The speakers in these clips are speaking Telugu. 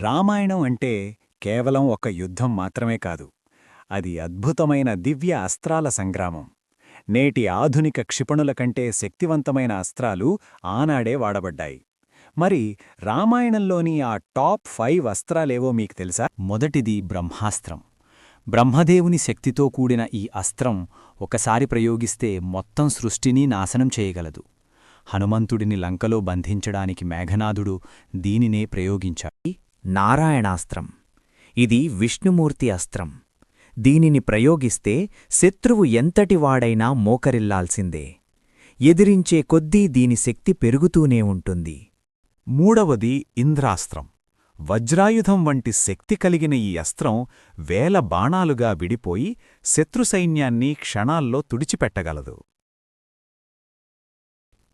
రామాయణం అంటే కేవలం ఒక యుద్ధం మాత్రమే కాదు అది అద్భుతమైన దివ్య అస్త్రాల సంగ్రామం. నేటి ఆధునిక క్షిపణుల కంటే శక్తివంతమైన అస్త్రాలు ఆనాడే వాడబడ్డాయి. మరి రామాయణంలోని ఆ టాప్ ఫైవ్ అస్త్రాలేవో మీకు తెలుసా? మొదటిది బ్రహ్మాస్త్రం. బ్రహ్మదేవుని శక్తితో కూడిన ఈ అస్త్రం ఒకసారి ప్రయోగిస్తే మొత్తం సృష్టిని నాశనం చేయగలదు. హనుమంతుడిని లంకలో బంధించడానికి మేఘనాథుడు దీనినే ప్రయోగించాడు. నారాయణాస్త్రం. ఇది విష్ణుమూర్తి అస్త్రం. దీనిని ప్రయోగిస్తే శత్రువు ఎంతటివాడైనా మోకరిల్లాల్సిందే. ఎదిరించే కొద్దీ దీని శక్తి పెరుగుతూనే ఉంటుంది. మూడవది ఇంద్రాస్త్రం. వజ్రాయుధం వంటి శక్తి కలిగిన ఈ అస్త్రం వేల బాణాలుగా విడిపోయి శత్రు సైన్యాన్ని క్షణాల్లో తుడిచిపెట్టగలదు.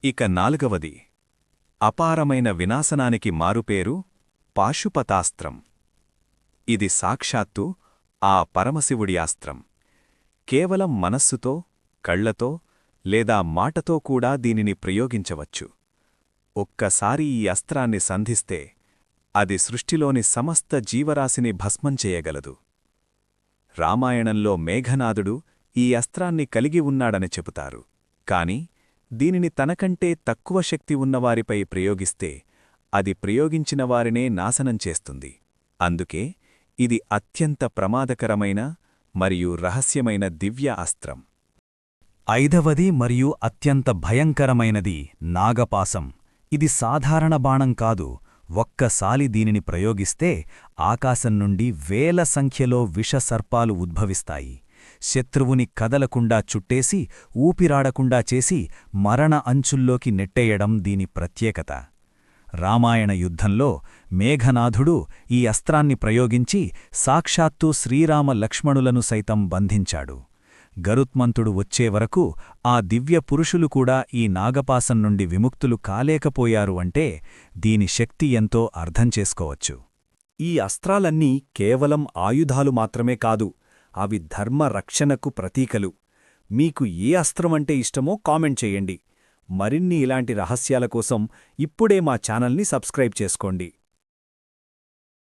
ఇక నాలుగవది. అపారమైన వినాశనానికి మారుపేరు పాశుపతాస్త్రం. ఇది సాక్షాత్తు ఆ పరమశివుడి అస్త్రం కేవలం మనస్సుతో కళ్ళతో లేదా మాటతో కూడా దీనిని ప్రయోగించవచ్చు. ఒక్కసారి ఈ అస్త్రాన్ని సంధిస్తే అది సృష్టిలోని సమస్త జీవరాశిని భస్మం చేయగలదు. రామాయణంలో మేఘనాథుడు ఈ అస్త్రాన్ని కలిగి ఉన్నాడని చెబుతారు. కాని దీనిని తనకంటే తక్కువ శక్తి ఉన్నవారిపై ప్రయోగిస్తే అది ప్రయోగించిన వారినే నాశనం చేస్తుంది. అందుకే ఇది అత్యంత ప్రమాదకరమైన మరియు రహస్యమైన దివ్య అస్త్రం. ఐదవది మరియు అత్యంత భయంకరమైనది నాగపాసం ఇది సాధారణ బాణం కాదు. ఒక్కసాలి దీనిని ప్రయోగిస్తే ఆకాశం నుండి వేల సంఖ్యలో విషసర్పాలు ఉద్భవిస్తాయి. శత్రువుని కదలకుండా చుట్టేసి ఊపిరాడకుండా చేసి మరణ అంచుల్లోకి నెట్టేయడం దీని ప్రత్యేకత. రామాయణ యుద్ధంలో మేఘనాథుడు ఈ అస్త్రాన్ని ప్రయోగించి సాక్షాత్తు శ్రీరామ లక్ష్మణులను సైతం బంధించాడు. గరుత్మంతుడు వచ్చే వరకు ఆ దివ్య పురుషులు కూడా ఈ నాగపాసం నుండి విముక్తులు కాలేకపోయారు అంటే దీని శక్తి ఎంతో అర్థం చేసుకోవచ్చు. ఈ అస్త్రాలన్నీ కేవలం ఆయుధాలు మాత్రమే కాదు అవి ధర్మ రక్షణకు ప్రతీకలు. మీకు ఏ అస్త్రమంటే ఇష్టమో కామెంట్ చేయండి. మరిన్ని ఇలాంటి రహస్యాల కోసం ఇప్పుడే మా ఛానల్ని సబ్స్క్రైబ్ చేసుకోండి.